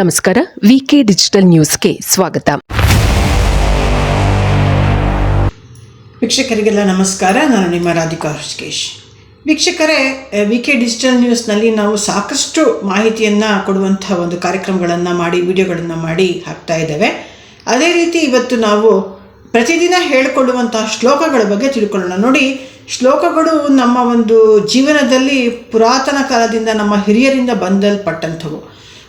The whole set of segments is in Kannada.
ನಮಸ್ಕಾರ ವಿಕೆ ಡಿಜಿಟಲ್ ನ್ಯೂಸ್ಗೆ ಸ್ವಾಗತ. ವೀಕ್ಷಕರಿಗೆಲ್ಲ ನಮಸ್ಕಾರ, ನಾನು ನಿಮ್ಮ ರಾಧಿಕಾ ಹೃಷಿಕೇಶ್ ವೀಕ್ಷಕರೇ ವಿಕೆ ಡಿಜಿಟಲ್ ನ್ಯೂಸ್ನಲ್ಲಿ ನಾವು ಸಾಕಷ್ಟು ಮಾಹಿತಿಯನ್ನು ಕೊಡುವಂಥ ಒಂದು ಕಾರ್ಯಕ್ರಮಗಳನ್ನು ಮಾಡಿ, ವಿಡಿಯೋಗಳನ್ನು ಮಾಡಿ ಹಾಕ್ತಾ ಇದ್ದೇವೆ. ಅದೇ ರೀತಿ ಇವತ್ತು ನಾವು ಪ್ರತಿದಿನ ಹೇಳಿಕೊಳ್ಳುವಂತಹ ಶ್ಲೋಕಗಳ ಬಗ್ಗೆ ತಿಳ್ಕೊಳ್ಳೋಣ. ನೋಡಿ, ಶ್ಲೋಕಗಳು ನಮ್ಮ ಒಂದು ಜೀವನದಲ್ಲಿ ಪುರಾತನ ಕಾಲದಿಂದ ನಮ್ಮ ಹಿರಿಯರಿಂದ ಬಂದಲ್ಪಟ್ಟಂಥವು.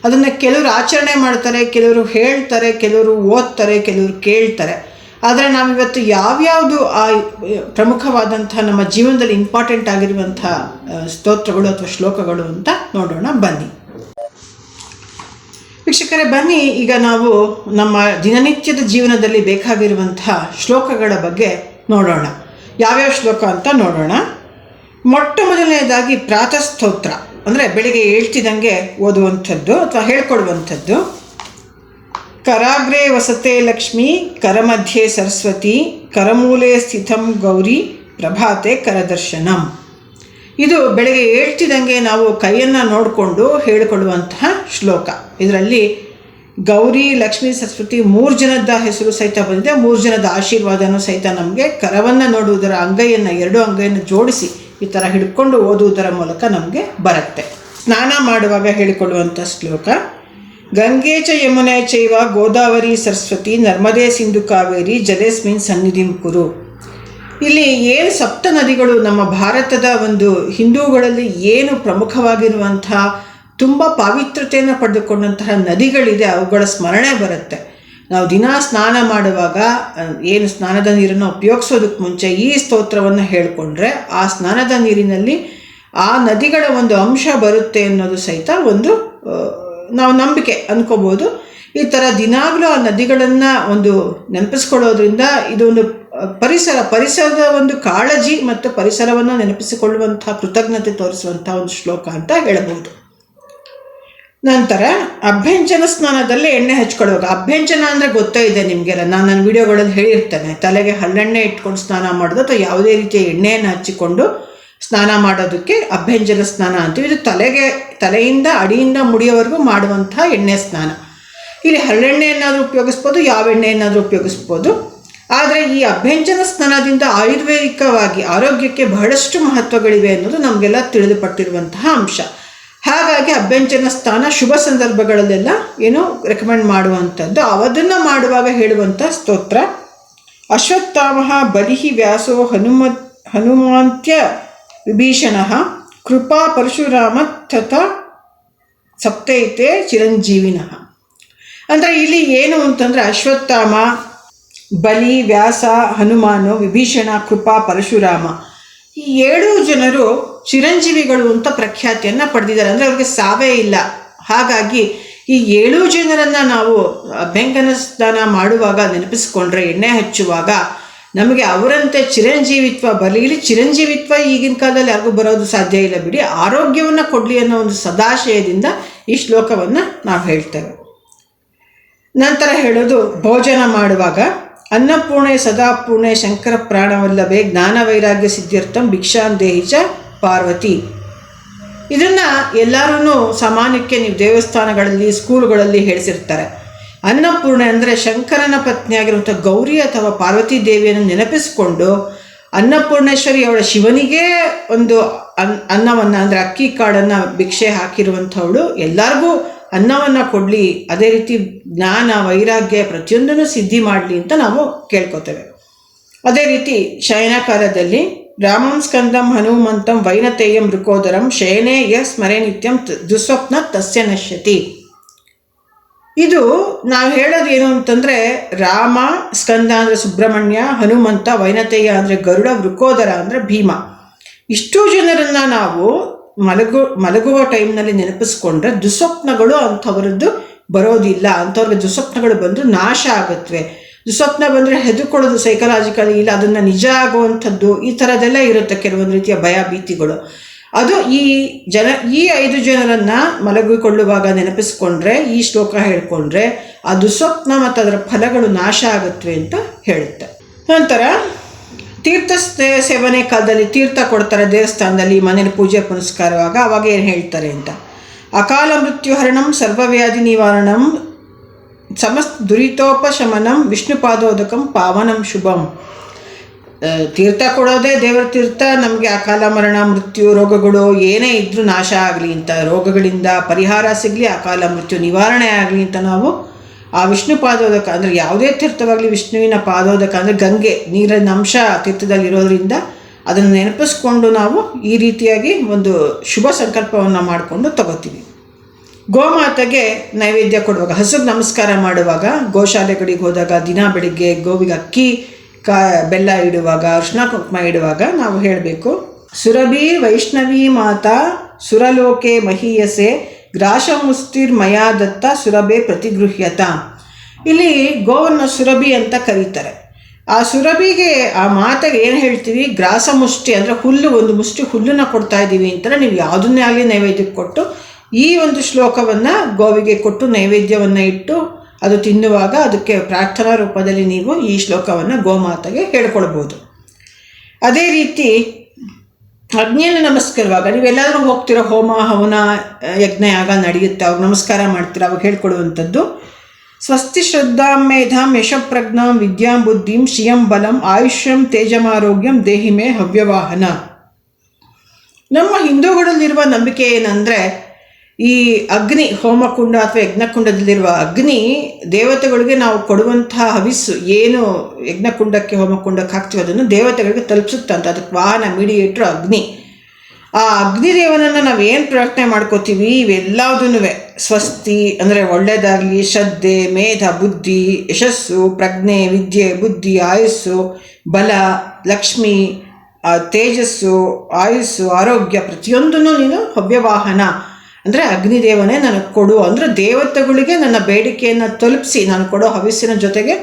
ಅದನ್ನು ಕೆಲವರು ಆಚರಣೆ ಮಾಡ್ತಾರೆ, ಕೆಲವರು ಹೇಳ್ತಾರೆ, ಕೆಲವರು ಓದ್ತಾರೆ, ಕೆಲವರು ಕೇಳ್ತಾರೆ. ಆದರೆ ನಾವಿವತ್ತು ಯಾವ್ಯಾವುದು ಆ ಪ್ರಮುಖವಾದಂಥ ನಮ್ಮ ಜೀವನದಲ್ಲಿ ಇಂಪಾರ್ಟೆಂಟ್ ಆಗಿರುವಂಥ ಸ್ತೋತ್ರಗಳು ಅಥವಾ ಶ್ಲೋಕಗಳು ಅಂತ ನೋಡೋಣ, ಬನ್ನಿ. ವೀಕ್ಷಕರೇ, ಬನ್ನಿ. ಈಗ ನಾವು ನಮ್ಮ ದಿನನಿತ್ಯದ ಜೀವನದಲ್ಲಿ ಬೇಕಾಗಿರುವಂಥ ಶ್ಲೋಕಗಳ ಬಗ್ಗೆ ನೋಡೋಣ. ಯಾವ್ಯಾವ ಶ್ಲೋಕ ಅಂತ ನೋಡೋಣ. ಮೊಟ್ಟ ಮೊದಲನೇದಾಗಿ ಪ್ರಾತಃ ಸ್ತೋತ್ರ. ಅಂದರೆ ಬೆಳಿಗ್ಗೆ ಹೇಳ್ತಿದ್ದಂಗೆ ಓದುವಂಥದ್ದು ಅಥವಾ ಹೇಳ್ಕೊಡುವಂಥದ್ದು. ಕರಾಗ್ರೆ ವಸತೆ ಲಕ್ಷ್ಮಿ, ಕರಮಧ್ಯೆ ಸರಸ್ವತಿ, ಕರಮೂಲೆ ಸ್ಥಿತಂ ಗೌರಿ, ಪ್ರಭಾತೆ ಕರದರ್ಶನಂ. ಇದು ಬೆಳಗ್ಗೆ ಹೇಳ್ತಿದ್ದಂಗೆ ನಾವು ಕೈಯನ್ನು ನೋಡಿಕೊಂಡು ಹೇಳಿಕೊಳ್ಳುವಂತಹ ಶ್ಲೋಕ. ಇದರಲ್ಲಿ ಗೌರಿ, ಲಕ್ಷ್ಮೀ, ಸರಸ್ವತಿ ಮೂರು ಜನದ ಹೆಸರು ಸಹಿತ ಬಂದಿದೆ. ಮೂರು ಜನದ ಆಶೀರ್ವಾದನೂ ಸಹಿತ ನಮಗೆ ಕರವನ್ನು ನೋಡುವುದರ ಅಂಗೈಯನ್ನು, ಎರಡು ಅಂಗೈಯನ್ನು ಜೋಡಿಸಿ ಈ ಥರ ಹಿಡ್ಕೊಂಡು ಓದುವುದರ ಮೂಲಕ ನಮಗೆ ಬರುತ್ತೆ. ಸ್ನಾನ ಮಾಡುವಾಗ ಹೇಳಿಕೊಳ್ಳುವಂಥ ಶ್ಲೋಕ, ಗಂಗೆ ಚ ಯಮುನೆ ಚೈವ ಗೋದಾವರಿ ಸರಸ್ವತಿ ನರ್ಮದೆ ಸಿಂಧು ಕಾವೇರಿ ಜಲೇಸ್ಮಿನ್ ಸನ್ನಿಧಿಂ ಕುರು. ಇಲ್ಲಿ ಏನು ಸಪ್ತ ನದಿಗಳು ನಮ್ಮ ಭಾರತದ ಒಂದು ಹಿಂದೂಗಳಲ್ಲಿ ಏನು ಪ್ರಮುಖವಾಗಿರುವಂತಹ ತುಂಬ ಪಾವಿತ್ರತೆಯನ್ನು ಪಡೆದುಕೊಂಡಂತಹ ನದಿಗಳಿದೆ, ಅವುಗಳ ಸ್ಮರಣೆ ಬರುತ್ತೆ. ನಾವು ದಿನಾ ಸ್ನಾನ ಮಾಡುವಾಗ ಏನು ಸ್ನಾನದ ನೀರನ್ನು ಉಪಯೋಗಿಸೋದಕ್ಕೆ ಮುಂಚೆ ಈ ಸ್ತೋತ್ರವನ್ನು ಹೇಳಿಕೊಂಡ್ರೆ ಆ ಸ್ನಾನದ ನೀರಿನಲ್ಲಿ ಆ ನದಿಗಳ ಒಂದು ಅಂಶ ಬರುತ್ತೆ ಅನ್ನೋದು ಸಹಿತ ಒಂದು ನಾವು ನಂಬಿಕೆ ಅಂದ್ಕೋಬೋದು ಈ ಥರ ದಿನಾಗಲೂ ಆ ನದಿಗಳನ್ನು ಒಂದು ನೆನಪಿಸ್ಕೊಳ್ಳೋದ್ರಿಂದ ಇದೊಂದು ಪರಿಸರ, ಪರಿಸರದ ಒಂದು ಕಾಳಜಿ ಮತ್ತು ಪರಿಸರವನ್ನು ನೆನಪಿಸಿಕೊಳ್ಳುವಂಥ ಕೃತಜ್ಞತೆ ತೋರಿಸುವಂಥ ಒಂದು ಶ್ಲೋಕ ಅಂತ ಹೇಳಬಹುದು. ನಂತರ ಅಭ್ಯಂಜನ ಸ್ನಾನದಲ್ಲಿ ಎಣ್ಣೆ ಹಚ್ಕೊಳ್ಳುವಾಗ ಅಭ್ಯಂಜನ ಅಂದರೆ ಗೊತ್ತೇ ಇದೆ ನಿಮಗೆಲ್ಲ. ನಾನು ನನ್ನ ವಿಡಿಯೋಗಳಲ್ಲಿ ಹೇಳಿರ್ತೇನೆ. ತಲೆಗೆ ಹಲ್ಲೆಣ್ಣೆ ಇಟ್ಕೊಂಡು ಸ್ನಾನ ಮಾಡೋದು ಅಥವಾ ಯಾವುದೇ ರೀತಿಯ ಎಣ್ಣೆಯನ್ನು ಹಚ್ಚಿಕೊಂಡು ಸ್ನಾನ ಮಾಡೋದಕ್ಕೆ ಅಭ್ಯಂಜನ ಸ್ನಾನ ಅಂತೀವಿ. ಇದು ತಲೆಗೆ, ತಲೆಯಿಂದ ಅಡಿಯಿಂದ ಮುಡಿಯೋವರೆಗೂ ಮಾಡುವಂಥ ಎಣ್ಣೆ ಸ್ನಾನ. ಇಲ್ಲಿ ಹರಳೆಣ್ಣೆಯನ್ನಾದರೂ ಉಪಯೋಗಿಸ್ಬೋದು, ಯಾವ ಎಣ್ಣೆಯನ್ನಾದರೂ ಉಪಯೋಗಿಸ್ಬೋದು. ಆದರೆ ಈ ಅಭ್ಯಂಜನ ಸ್ನಾನದಿಂದ ಆಯುರ್ವೇದಿಕವಾಗಿ ಆರೋಗ್ಯಕ್ಕೆ ಬಹಳಷ್ಟು ಮಹತ್ವಗಳಿವೆ ಅನ್ನೋದು ನಮಗೆಲ್ಲ ತಿಳಿದುಪಟ್ಟಿರುವಂತಹ ಅಂಶ. ಹಾಗಾಗಿ ಅಭ್ಯಂಜನ ಸ್ಥಾನ ಶುಭ ಸಂದರ್ಭಗಳಲ್ಲೆಲ್ಲ ಏನು ರೆಕಮೆಂಡ್ ಮಾಡುವಂಥದ್ದು. ಅವದನ್ನು ಮಾಡುವಾಗ ಹೇಳುವಂಥ ಸ್ತೋತ್ರ. ಅಶ್ವತ್ಥಾಮ ಬಲಿಹಿ ವ್ಯಾಸೋ ಹನುಮ, ಹನುಮಾಂತ್ಯ ವಿಭೀಷಣ ಕೃಪಾ ಪರಶುರಾಮ ತಥ ಸಪ್ತೈತೆ ಚಿರಂಜೀವಿನಃ. ಅಂದರೆ ಇಲ್ಲಿ ಏನು ಅಂತಂದರೆ ಅಶ್ವತ್ಥಾಮ, ಬಲಿ, ವ್ಯಾಸ, ಹನುಮಾನು, ವಿಭೀಷಣ, ಕೃಪಾ, ಪರಶುರಾಮ ಈ ಏಳು ಜನರು ಚಿರಂಜೀವಿಗಳು ಅಂತ ಪ್ರಖ್ಯಾತಿಯನ್ನು ಪಡೆದಿದ್ದಾರೆ. ಅಂದರೆ ಅವ್ರಿಗೆ ಸಾವೇ ಇಲ್ಲ. ಹಾಗಾಗಿ ಈ ಏಳು ಜನರನ್ನು ನಾವು ಬೆಂಕನ ಸ್ನಾನ ಮಾಡುವಾಗ, ನೆನಪಿಸ್ಕೊಂಡ್ರೆ, ಎಣ್ಣೆ ಹಚ್ಚುವಾಗ ನಮಗೆ ಅವರಂತೆ ಚಿರಂಜೀವಿತ್ವ ಬರಲಿ ಚಿರಂಜೀವಿತ್ವ ಈಗಿನ ಕಾಲದಲ್ಲಿ ಯಾರಿಗೂ ಬರೋದು ಸಾಧ್ಯ ಇಲ್ಲ ಬಿಡಿ. ಆರೋಗ್ಯವನ್ನು ಕೊಡಲಿ ಅನ್ನೋ ಒಂದು ಸದಾಶಯದಿಂದ ಈ ಶ್ಲೋಕವನ್ನು ನಾವು ಹೇಳ್ತೇವೆ. ನಂತರ ಹೇಳೋದು, ಭೋಜನ ಮಾಡುವಾಗ ಅನ್ನಪೂರ್ಣೆ ಸದಾಪೂರ್ಣೆ ಶಂಕರ ಪ್ರಾಣವಲ್ಲವೇ ಜ್ಞಾನ ವೈರಾಗ್ಯ ಸಿದ್ಧಾರ್ಥಂ ಭಿಕ್ಷಾಂ ದೇಹಿ ಚ ಪಾರ್ವತಿ. ಇದನ್ನು ಎಲ್ಲರೂ ಸಾಮಾನ್ಯಕ್ಕೆ ನೀವು ದೇವಸ್ಥಾನಗಳಲ್ಲಿ, ಸ್ಕೂಲ್ಗಳಲ್ಲಿ ಹೇಳಿಸಿರ್ತಾರೆ. ಅನ್ನಪೂರ್ಣೆ ಅಂದರೆ ಶಂಕರನ ಪತ್ನಿಯಾಗಿರುವಂಥ ಗೌರಿ ಅಥವಾ ಪಾರ್ವತಿ ದೇವಿಯನ್ನು ನೆನಪಿಸಿಕೊಂಡು ಅನ್ನಪೂರ್ಣೇಶ್ವರಿ ಅವಳ ಶಿವನಿಗೆ ಒಂದು ಅನ್, ಅನ್ನವನ್ನು ಅಂದರೆ ಅಕ್ಕಿ ಕಾಡನ್ನು ಭಿಕ್ಷೆ ಹಾಕಿರುವಂಥವಳು. ಎಲ್ಲರಿಗೂ ಅನ್ನವನ್ನು ಕೊಡಲಿ, ಅದೇ ರೀತಿ ಜ್ಞಾನ, ವೈರಾಗ್ಯ ಪ್ರತಿಯೊಂದನ್ನು ಸಿದ್ಧಿ ಮಾಡಲಿ ಅಂತ ನಾವು ಕೇಳ್ಕೊತೇವೆ. ಅದೇ ರೀತಿ ಶಯನಕಾಲದಲ್ಲಿ ರಾಮಂ ಸ್ಕಂದಂ ಹನುಮಂತಂ ವೈನತೇಯಂ ಮೃಕೋದರಂ ಶಯನೇ ಯ ಸ್ಮರೆ ನಿತ್ಯಂ ದುಸ್ವಪ್ನ ತಸ್ಯ ನಶ್ಯತಿ. ಇದು ನಾವು ಹೇಳೋದು ಏನು ಅಂತಂದರೆ ರಾಮ, ಸ್ಕಂದ ಅಂದರೆ ಸುಬ್ರಹ್ಮಣ್ಯ, ಹನುಮಂತ, ವೈನತೇಯ ಅಂದರೆ ಗರುಡ ವೃಕೋದರ ಅಂದರೆ ಭೀಮ. ಇಷ್ಟು ಜನರನ್ನು ನಾವು ಮಲಗು, ಮಲಗುವ ಟೈಮ್ನಲ್ಲಿ ನೆನಪಿಸ್ಕೊಂಡ್ರೆ ದುಸ್ವಪ್ನಗಳು ಅಂಥವರದ್ದು ಬರೋದಿಲ್ಲ. ಅಂಥವ್ರಿಗೆ ದುಸ್ವಪ್ನಗಳು ಬಂದು ನಾಶ ಆಗುತ್ತವೆ ದುಸ್ವಪ್ನ ಬಂದರೆ ಹೆದರ್ಕೊಳ್ಳೋದು ಸೈಕಲಾಜಿಕಲಿ ಇಲ್ಲ, ಅದನ್ನು ನಿಜ ಆಗುವಂಥದ್ದು, ಈ ಥರದ್ದೆಲ್ಲ ಇರುತ್ತೆ ಕೆಲವೊಂದು ರೀತಿಯ ಭಯ, ಭೀತಿಗಳು. ಅದು ಈ ಜನ, ಈ ಐದು ಜನರನ್ನು ಮಲಗಿಕೊಳ್ಳುವಾಗ ನೆನಪಿಸ್ಕೊಂಡ್ರೆ, ಈ ಶ್ಲೋಕ ಹೇಳ್ಕೊಂಡ್ರೆ, ಆ ದುಸ್ವಪ್ನ ಮತ್ತು ಅದರ ಫಲಗಳು ನಾಶ ಆಗುತ್ತವೆ ಅಂತ ಹೇಳುತ್ತೆ. ನಂತರ, ತೀರ್ಥ ಸೇವನೆ ಕಾಲದಲ್ಲಿ ತೀರ್ಥ ಕೊಡ್ತಾರೆ ದೇವಸ್ಥಾನದಲ್ಲಿ ಮನೇಲಿ ಪೂಜೆ ಪುನಸ್ಕಾರವಾಗ, ಅವಾಗ ಏನು ಹೇಳ್ತಾರೆ ಅಂತ. ಅಕಾಲ ಮೃತ್ಯುಹರಣಂ ಸರ್ವವ್ಯಾಧಿ ನಿವಾರಣಂ ಸಮಸ್ತ ದುರಿತೋಪಶಮನಂ ವಿಷ್ಣುಪಾದೋದಕಂ ಪಾವನಂ ಶುಭಂ. ತೀರ್ಥ ಕೊಡೋದೇ ದೇವರ ತೀರ್ಥ, ನಮಗೆ ಅಕಾಲ ಮರಣ, ಮೃತ್ಯು, ರೋಗಗಳು ಏನೇ ಇದ್ದರೂ ನಾಶ ಆಗಲಿ ಅಂತ, ರೋಗಗಳಿಂದ ಪರಿಹಾರ ಸಿಗಲಿ ಅಕಾಲ ಮೃತ್ಯು ನಿವಾರಣೆ ಆಗಲಿ ಅಂತ ನಾವು ಆ ವಿಷ್ಣು ಪಾದೋದಕ ಅಂದರೆ ಯಾವುದೇ ತೀರ್ಥವಾಗಲಿ ವಿಷ್ಣುವಿನ ಪಾದೋದಕ ಅಂದರೆ ಗಂಗೆ ನೀರಿನ ಅಂಶ ತೀರ್ಥದಲ್ಲಿ ಇರೋದ್ರಿಂದ ಅದನ್ನು ನೆನಪಿಸ್ಕೊಂಡು ನಾವು ಈ ರೀತಿಯಾಗಿ ಒಂದು ಶುಭ ಸಂಕಲ್ಪವನ್ನು ಮಾಡಿಕೊಂಡು ತಗೋತೀವಿ. ಗೋಮಾತೆಗೆ ನೈವೇದ್ಯ ಕೊಡುವಾಗ, ಹಸುಗೆ ನಮಸ್ಕಾರ ಮಾಡುವಾಗ, ಗೋಶಾಲೆಗಳಿಗೆ ಹೋದಾಗ, ದಿನ ಬೆಳಿಗ್ಗೆ ಗೋವಿಗೆ ಅಕ್ಕಿ, ಕಾ, ಬೆಲ್ಲ ಇಡುವಾಗ ಅರ್ಶಿನ ಕುಂಕುಮ ಇಡುವಾಗ ನಾವು ಹೇಳಬೇಕು, ಸುರಭಿ ವೈಷ್ಣವಿ ಮಾತಾ, ಸುರಲೋಕೆ ಮಹೀಯಸೆ ಮಯಾ ದತ್ತ ಸುರಭೆ ಪ್ರತಿಗೃಹ್ಯತ. ಇಲ್ಲಿ ಗೋವನ್ನು ಸುರಭಿ ಅಂತ ಕರೀತಾರೆ. ಆ ಸುರಭಿಗೆ, ಆ ಮಾತೆಗೆ ಏನು ಹೇಳ್ತೀವಿ? ಗ್ರಾಸ ಮುಷ್ಟಿ ಅಂದರೆ ಹುಲ್ಲು, ಒಂದು ಮುಷ್ಟಿ ಹುಲ್ಲನ್ನ ಕೊಡ್ತಾ ಇದ್ದೀವಿ ಅಂತಾರೆ ನೀವು ಯಾವುದನ್ನೇ ಆಗಲಿ ನೈವೇದ್ಯಕ್ಕೆ ಕೊಟ್ಟು ಈ ಒಂದು ಶ್ಲೋಕವನ್ನು ಗೋವಿಗೆ ಕೊಟ್ಟು ನೈವೇದ್ಯವನ್ನು ಇಟ್ಟು ಅದು ತಿನ್ನುವಾಗ ಅದಕ್ಕೆ ಪ್ರಾರ್ಥನಾ ರೂಪದಲ್ಲಿ ನೀವು ಈ ಶ್ಲೋಕವನ್ನು ಗೋಮಾತೆಗೆ ಹೇಳ್ಕೊಳ್ಬೋದು. ಅದೇ ರೀತಿ ಅಗ್ನಿಯನ್ನು ನಮಸ್ಕರಿಸುವಾಗ ನೀವೆಲ್ಲಾದರೂ ಹೋಗ್ತಿರೋ? ಹೋಮ, ಹವನ, ಯಜ್ಞ, ಯಾಗ ನಡೆಯುತ್ತೆ? ಅವ್ರು ನಮಸ್ಕಾರ ಮಾಡ್ತೀರ? ಅವಾಗ ಹೇಳ್ಕೊಡುವಂಥದ್ದು. ಸ್ವಸ್ತಿ ಶ್ರದ್ಧಾಂ ಮೇಧಾಂ ಯಶಪ್ರಜ್ಞಾಂ ವಿದ್ಯಾಂ ಬುದ್ಧಿಂ ಶ್ರಿಯಂ ಬಲಂ ಆಯುಷ್ಯಂ ತೇಜಮಾರೋಗ್ಯಂ ದೇಹಿಮೆ ಹವ್ಯವಾಹನ. ನಮ್ಮ ಹಿಂದೂಗಳಲ್ಲಿರುವ ನಂಬಿಕೆ ಏನಂದರೆ ಈ ಅಗ್ನಿ, ಹೋಮಕುಂಡ ಅಥವಾ ಯಜ್ಞಕುಂಡದಲ್ಲಿರುವ ಅಗ್ನಿ ದೇವತೆಗಳಿಗೆ ನಾವು ಕೊಡುವಂತಹ ಹವಿಸ್ಸು, ಏನು ಯಜ್ಞಕುಂಡಕ್ಕೆ ಹೋಮಕುಂಡಕ್ಕೆ ಹಾಕ್ತೀವಿ ಅದನ್ನು ದೇವತೆಗಳಿಗೆ ತಲುಪಿಸುತ್ತಂತ ಅದಕ್ಕೆ ವಾಹನ, ಮೀಡಿಯೇಟ್ರು ಅಗ್ನಿ. ಆ ಅಗ್ನಿದೇವನನ್ನು ನಾವು ಏನು ಪ್ರಾರ್ಥನೆ ಮಾಡ್ಕೋತೀವಿ? ಇವೆಲ್ಲದೂ ಸ್ವಸ್ತಿ ಅಂದರೆ ಒಳ್ಳೆಯದಾಗಲಿ ಶ್ರದ್ಧೆ, ಮೇಧ, ಬುದ್ಧಿ, ಯಶಸ್ಸು, ಪ್ರಜ್ಞೆ, ವಿದ್ಯೆ, ಬುದ್ಧಿ, ಆಯುಸ್ಸು, ಬಲ, ಲಕ್ಷ್ಮಿ ತೇಜಸ್ಸು, ಆಯುಸ್ಸು, ಆರೋಗ್ಯ ಪ್ರತಿಯೊಂದನ್ನು ನೀನು ಹವ್ಯವಾಹನ. ಅಂದರೆ ಅಗ್ನಿದೇವನೇ ನನಗೆ ಕೊಡು. ಅಂದರೆ ದೇವತೆಗಳಿಗೆ ನನ್ನ ಬೇಡಿಕೆಯನ್ನು ತಲುಪಿಸಿ, ನಾನು ಕೊಡೋ ಹವಿಸ್ಸಿನ ಜೊತೆಗೆ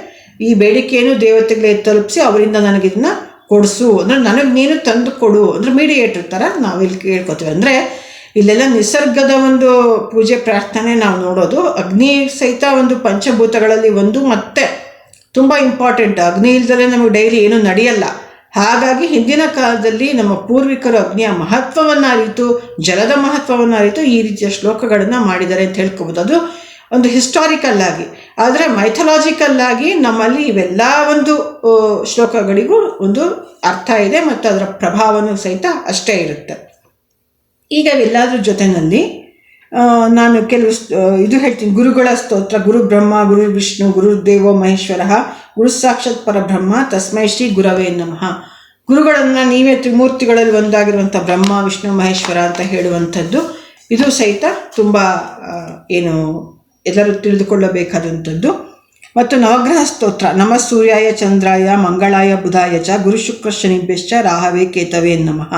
ಈ ಬೇಡಿಕೆಯನ್ನು ದೇವತೆಗಳಿಗೆ ತಲುಪಿಸಿ ಅವರಿಂದ ನನಗಿದನ್ನ ಕೊಡಿಸು. ಅಂದರೆ ನನಗೆ ನೀನು ತಂದು ಕೊಡು. ಅಂದರೆ ಮೀಡಿಯೇಟರ್ ಥರ ನಾವಿಲ್ಲಿ ಕೇಳ್ಕೊತೀವಿ. ಅಂದರೆ ಇಲ್ಲೆಲ್ಲ ನಿಸರ್ಗದ ಒಂದು ಪೂಜೆ ಪ್ರಾರ್ಥನೆ ನಾವು ನೋಡೋದು. ಅಗ್ನಿ ಸಹಿತ ಒಂದು ಪಂಚಭೂತಗಳಲ್ಲಿ ಒಂದು ಮತ್ತೆ ತುಂಬ ಇಂಪಾರ್ಟೆಂಟ್ ಅಗ್ನಿ ಇಲ್ದಲೇ ನಮಗೆ ಡೈಲಿ ಏನೂ ನಡೆಯಲ್ಲ. ಹಾಗಾಗಿ ಹಿಂದಿನ ಕಾಲದಲ್ಲಿ ನಮ್ಮ ಪೂರ್ವಿಕರು ಅಗ್ನಿಯ ಮಹತ್ವವನ್ನು ಅರಿತು ಜಲದ ಮಹತ್ವವನ್ನು ಅರಿತು ಈ ರೀತಿಯ ಶ್ಲೋಕಗಳನ್ನು ಮಾಡಿದ್ದಾರೆ ಅಂತ ಹೇಳ್ಕೊಬೋದು. ಅದು ಒಂದು ಹಿಸ್ಟಾರಿಕಲ್ ಆಗಿ. ಆದರೆ ಮೈಥಲಾಜಿಕಲ್ ಆಗಿ ನಮ್ಮಲ್ಲಿ ಇವೆಲ್ಲ ಒಂದು ಶ್ಲೋಕಗಳಿಗೂ ಒಂದು ಅರ್ಥ ಇದೆ ಮತ್ತು ಅದರ ಪ್ರಭಾವನೂ ಸಹಿತ ಅಷ್ಟೇ ಇರುತ್ತೆ. ಈಗ ಎಲ್ಲಾದ್ರ ಜೊತೆಯಲ್ಲಿ ನಾನು ಕೆಲವು ಇದು ಹೇಳ್ತೀನಿ. ಗುರುಗಳ ಸ್ತೋತ್ರ, ಗುರು ಬ್ರಹ್ಮ, ಗುರು ವಿಷ್ಣು, ಗುರು ದೇವ, ಮಹೇಶ್ವರ, ಗುರು ಸಾಕ್ಷಾತ್ ಪರಬ್ರಹ್ಮ ತಸ್ಮೈ ಶ್ರೀ ಗುರವೇ ನಮಃ. ಗುರುಗಳನ್ನು ನೀವೇ ತ್ರಿಮೂರ್ತಿಗಳಲ್ಲಿ ಒಂದಾಗಿರುವಂಥ ಬ್ರಹ್ಮ, ವಿಷ್ಣು, ಮಹೇಶ್ವರ ಅಂತ ಹೇಳುವಂಥದ್ದು, ಇದು ಸಹಿತ ತುಂಬ ಏನು, ಎಲ್ಲರೂ ತಿಳಿದುಕೊಳ್ಳಬೇಕಾದಂಥದ್ದು. ಮತ್ತು ನವಗ್ರಹ ಸ್ತೋತ್ರ, ನಮ ಸೂರ್ಯಾಯ, ಚಂದ್ರಾಯ, ಮಂಗಳಾಯ, ಬುಧಾಯ ಚ, ಗುರು ಶುಕ್ರ ಶನಿಭ್ಯಶ್ಚ, ರಾಹವೇ ಕೇತವೇ ನಮಃ.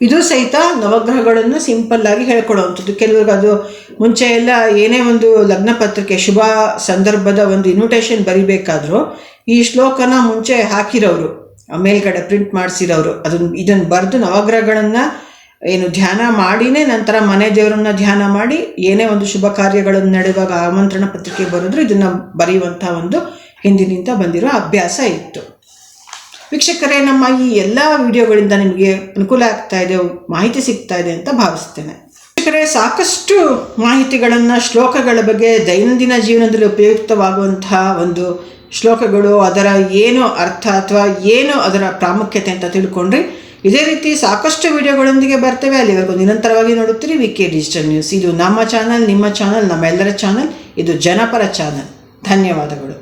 ಇದು ಸಹಿತ ನವಗ್ರಹಗಳನ್ನು ಸಿಂಪಲ್ ಆಗಿ ಹೇಳ್ಕೊಡುವಂಥದ್ದು. ಕೆಲವ್ರಿಗೆ ಅದು ಮುಂಚೆ ಎಲ್ಲ ಏನೇ ಒಂದು ಲಗ್ನ ಪತ್ರಿಕೆ, ಶುಭ ಸಂದರ್ಭದ ಒಂದು ಇನ್ವಿಟೇಷನ್ ಬರಿಬೇಕಾದ್ರೂ ಈ ಶ್ಲೋಕನ ಮುಂಚೆ ಹಾಕಿರೋರು ಮೇಲ್ಗಡೆ ಪ್ರಿಂಟ್ ಮಾಡಿಸಿರೋರು ಅದನ್ನು ಇದನ್ನು ಬರೆದು ನವಗ್ರಹಗಳನ್ನು ಏನು ಧ್ಯಾನ ಮಾಡಿನೇ ನಂತರ ಮನೆ ದೇವರನ್ನ ಧ್ಯಾನ ಮಾಡಿ ಏನೇ ಒಂದು ಶುಭ ಕಾರ್ಯಗಳನ್ನು ನಡೆಯುವಾಗ ಆಮಂತ್ರಣ ಪತ್ರಿಕೆ ಬರೆದ್ರು ಇದನ್ನು ಬರೆಯುವಂಥ ಒಂದು ಹಿಂದಿನಿಂದ ಬಂದಿರೋ ಅಭ್ಯಾಸ ಇತ್ತು. ವೀಕ್ಷಕರೇ, ನಮ್ಮ ಈ ಎಲ್ಲ ವಿಡಿಯೋಗಳಿಂದ ನಿಮಗೆ ಅನುಕೂಲ ಆಗ್ತಾ ಇದೆ, ಮಾಹಿತಿ ಸಿಗ್ತಾ ಇದೆ ಅಂತ ಭಾವಿಸ್ತೇನೆ. ವೀಕ್ಷಕರೇ, ಸಾಕಷ್ಟು ಮಾಹಿತಿಗಳನ್ನು, ಶ್ಲೋಕಗಳ ಬಗ್ಗೆ ದೈನಂದಿನ ಜೀವನದಲ್ಲಿ ಉಪಯುಕ್ತವಾಗುವಂತಹ ಒಂದು ಶ್ಲೋಕಗಳು, ಅದರ ಏನು ಅರ್ಥ ಅಥವಾ ಏನು ಅದರ ಪ್ರಾಮುಖ್ಯತೆ ಅಂತ ತಿಳ್ಕೊಂಡ್ರಿ. ಇದೇ ರೀತಿ ಸಾಕಷ್ಟು ವಿಡಿಯೋಗಳೊಂದಿಗೆ ಬರ್ತೇವೆ. ಅಲ್ಲಿವರೆಗೂ ನಿರಂತರವಾಗಿ ನೋಡುತ್ತೀರಿ ವಿ ಕೆ ಡಿಜಿಟಲ್ ನ್ಯೂಸ್. ಇದು ನಮ್ಮ ಚಾನಲ್, ನಿಮ್ಮ ಚಾನಲ್, ನಮ್ಮೆಲ್ಲರ ಚಾನಲ್. ಇದು ಜನಪರ ಚಾನಲ್. ಧನ್ಯವಾದಗಳು.